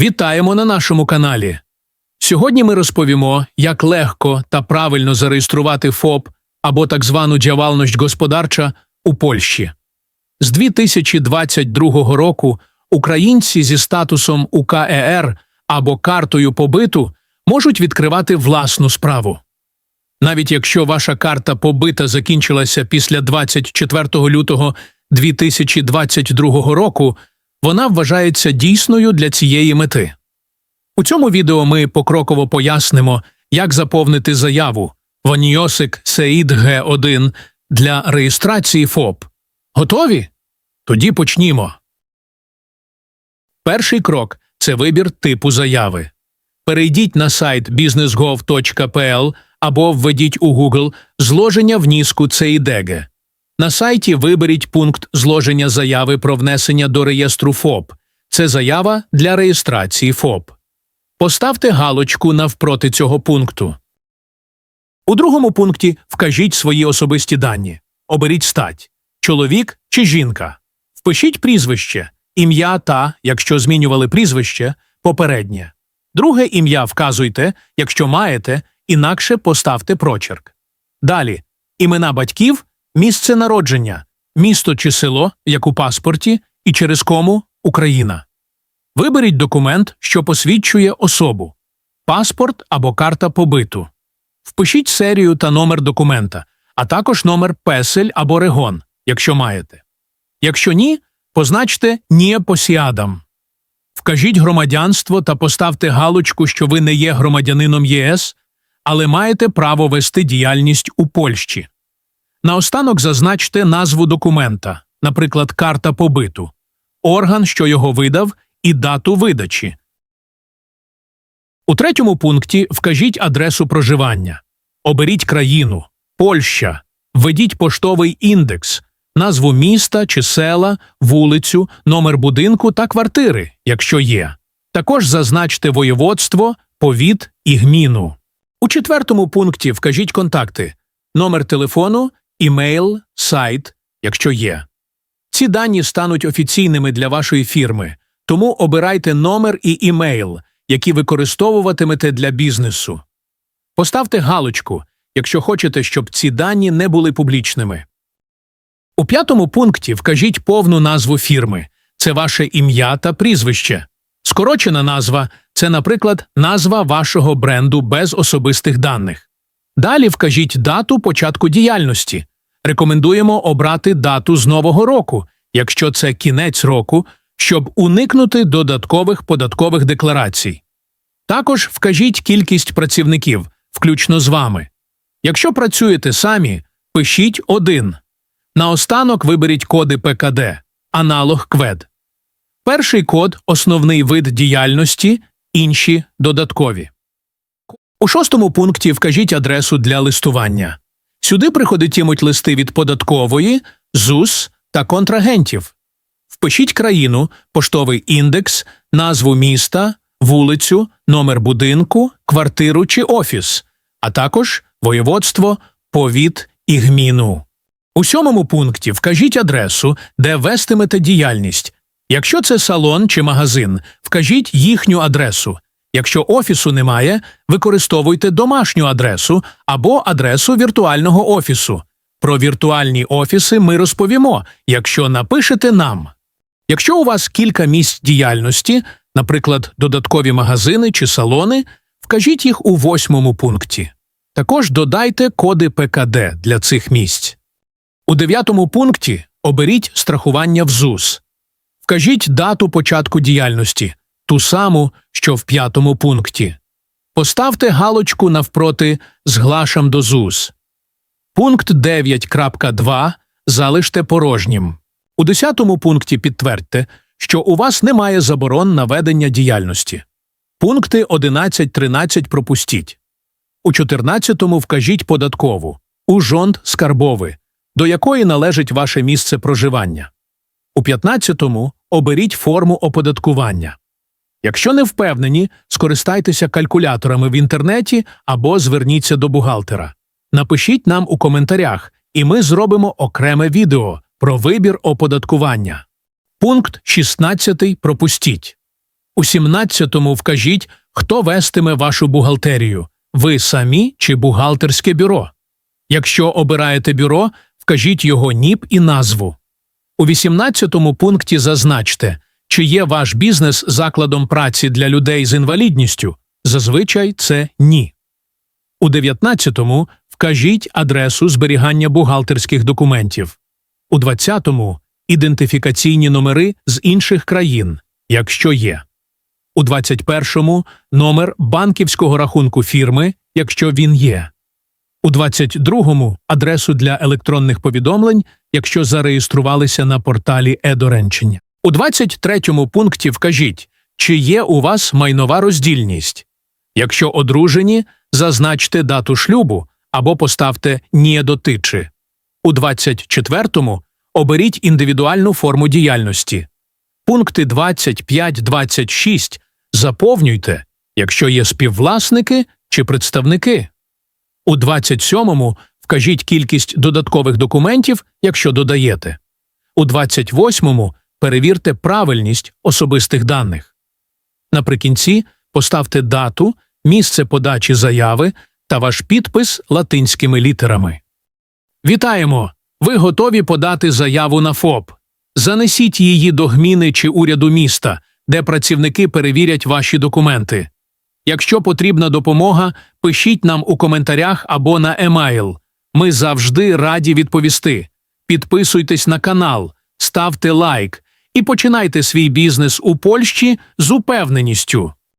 Вітаємо на нашому каналі. Сьогодні ми розповімо, як легко та правильно зареєструвати ФОП або так звану діяльність господарча у Польщі. З 2022 року українці зі статусом УКЕР або картою побиту можуть відкривати власну справу. Навіть якщо ваша карта побита закінчилася після 24 лютого 2022 року, вона вважається дійсною для цієї мети. У цьому відео ми покроково пояснимо, як заповнити заяву Ваніосик Сеїд Г1 для реєстрації ФОП. Готові? Тоді почнімо. Перший крок це вибір типу заяви. Перейдіть на сайт businessgov.pl або введіть у Google зложення вніску ЦІДЕГ. На сайті виберіть пункт зложення заяви про внесення до реєстру ФОП. Це заява для реєстрації ФОП. Поставте галочку навпроти цього пункту. У другому пункті вкажіть свої особисті дані. Оберіть стать – чоловік чи жінка. Впишіть прізвище, ім'я та, якщо змінювали прізвище, попереднє. Друге ім'я вказуйте, якщо маєте, інакше поставте прочерк. Далі імена батьків, місце народження, місто чи село, як у паспорті, і через кому Україна. Виберіть документ, що посвідчує особу паспорт або карта побиту. Впишіть серію та номер документа, а також номер песель або регон, якщо маєте. Якщо ні, позначте «Нє посіадам». Вкажіть громадянство та поставте галочку, що ви не є громадянином ЄС, але маєте право вести діяльність у Польщі. Наостанок зазначте назву документа, наприклад, карта побиту, орган, що його видав, і дату видачі. У третьому пункті вкажіть адресу проживання. Оберіть країну Польща. Введіть поштовий індекс, назву міста чи села, вулицю, номер будинку та квартири, якщо є. Також зазначте воєводство, повіт і гміну. У четвертому пункті вкажіть контакти, номер телефону, імейл, сайт, якщо є. Ці дані стануть офіційними для вашої фірми, тому обирайте номер і імейл, які використовуватимете для бізнесу. Поставте галочку, якщо хочете, щоб ці дані не були публічними. У п'ятому пункті вкажіть повну назву фірми це ваше ім'я та прізвище. Скорочена назва це, наприклад, назва вашого бренду без особистих даних. Далі вкажіть дату початку діяльності. Рекомендуємо обрати дату з нового року, якщо це кінець року, щоб уникнути додаткових податкових декларацій. Також вкажіть кількість працівників, включно з вами. Якщо працюєте самі, пишіть один. Наостанок виберіть коди ПКД, аналог КВЕД. Перший код основний вид діяльності, інші додаткові. У шостому пункті вкажіть адресу для листування. Сюди приходитимуть листи від податкової, ЗУС та контрагентів. Впишіть країну, поштовий індекс, назву міста, вулицю, номер будинку, квартиру чи офіс, а також воєводство, повіт і гміну. У сьомому пункті вкажіть адресу, де вестимете діяльність. Якщо це салон чи магазин, вкажіть їхню адресу. Якщо офісу немає, використовуйте домашню адресу або адресу віртуального офісу. Про віртуальні офіси ми розповімо, якщо напишете нам. Якщо у вас кілька місць діяльності, наприклад, додаткові магазини чи салони, вкажіть їх у восьмому пункті. Також додайте коди ПКД для цих місць. У дев'ятому пункті оберіть страхування в ЗУС. Вкажіть дату початку діяльності, ту саму, що в п'ятому пункті. Поставте галочку навпроти «Зглашам до ЗУС». Пункт 9.2 залиште порожнім. У 10 пункті підтвердьте, що у вас немає заборон на ведення діяльності. Пункти 11.13 пропустіть. У 14-му вкажіть податкову, у жонд скарбови, до якої належить ваше місце проживання. У 15-му оберіть форму оподаткування. Якщо не впевнені, скористайтеся калькуляторами в інтернеті або зверніться до бухгалтера. Напишіть нам у коментарях, і ми зробимо окреме відео про вибір оподаткування. Пункт 16 пропустіть. У 17-му вкажіть, хто вестиме вашу бухгалтерію – ви самі чи бухгалтерське бюро. Якщо обираєте бюро, вкажіть його НІП і назву. У 18-му пункті зазначте, чи є ваш бізнес закладом праці для людей з інвалідністю. Зазвичай це ні. У 19-му вкажіть адресу зберігання бухгалтерських документів. У 20-му ідентифікаційні номери з інших країн, якщо є. У 21-му номер банківського рахунку фірми, якщо він є. У 22-му адресу для електронних повідомлень, якщо зареєструвалися на порталі е-доренчення. У 23-му пункті вкажіть, чи є у вас майнова роздільність. Якщо одружені, зазначте дату шлюбу або поставте «Ні дотичи». У 24-му оберіть індивідуальну форму діяльності. Пункти 25-26 заповнюйте, якщо є співвласники чи представники. У 27-му вкажіть кількість додаткових документів, якщо додаєте. У 28-му перевірте правильність особистих даних. Наприкінці поставте дату, місце подачі заяви та ваш підпис латинськими літерами. Вітаємо! Ви готові подати заяву на ФОП. Занесіть її до гміни чи уряду міста, де працівники перевірять ваші документи. Якщо потрібна допомога, пишіть нам у коментарях або на емейл. Ми завжди раді відповісти. Підписуйтесь на канал, ставте лайк і починайте свій бізнес у Польщі з упевненістю.